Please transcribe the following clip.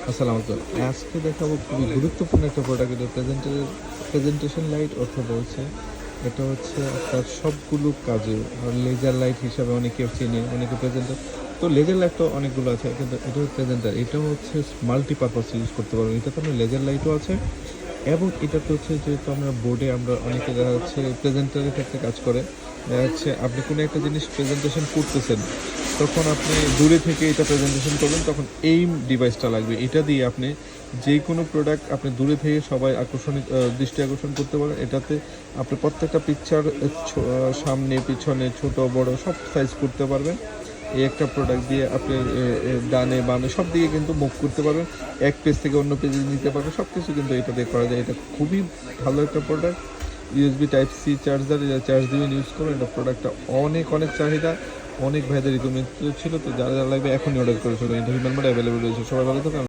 আসসালামু আজকে দেখাবো খুবই গুরুত্বপূর্ণ একটা প্রোডাক্ট এটা প্রেজেন্টের প্রেজেন্টেশন লাইট অর্থাৎ হচ্ছে এটা হচ্ছে আপনার সবগুলো কাজে লেজার লাইট হিসাবে অনেকে চেনে, অনেকে প্রেজেন্টার তো লেজার লাইট তো অনেকগুলো আছে, কিন্তু এটা হচ্ছে প্রেজেন্টার এটাও হচ্ছে মাল্টিপারপাস ইউজ করতে পারব এটাতে আপনার লেজার লাইটও আছে, এবং এটাতে হচ্ছে যেহেতু আমরা বোর্ডে আমরা অনেকে দেখা যাচ্ছে প্রেজেন্টারের ক্ষেত্রে কাজ করে, দেখা যাচ্ছে আপনি কোনো একটা জিনিস প্রেজেন্টেশন করতেছেন তখন আপনি দূরে থেকে এটা প্রেজেন্টেশন করবেন তখন এই ডিভাইসটা লাগবে। এটা দিয়ে আপনি যে কোনো প্রোডাক্ট আপনি দূরে থেকে সবাই আকর্ষণিক আহ, দৃষ্টি আকর্ষণ করতে পারেন। এটাতে আপনি প্রত্যেকটা পিকচার সামনে পিছনে ছোট বড় সব সাইজ করতে পারবেন। এই একটা প্রোডাক্ট দিয়ে আপনি ডানে বামে সব দিকে কিন্তু মুভ করতে পারবেন। এক পেজ থেকে অন্য পেজে নিতে পারবেন। সব কিছু কিন্তু এটা দিয়ে করা যায়। এটা খুবই ভালো একটা product USB type C charger charge দিবেন ইউজ করবেন। এটা প্রোডাক্টটা অনেক অনেক চাহিদা। অনেক ভাইদের রিকমেন্ড ছিল, তো যারা যারা লাগবে এখনই অর্ডার করে ফেলবেন ইন্টারভিউ নাম্বার অ্যাভেলেবল রয়েছে। সবাই ভালো থাকবেন।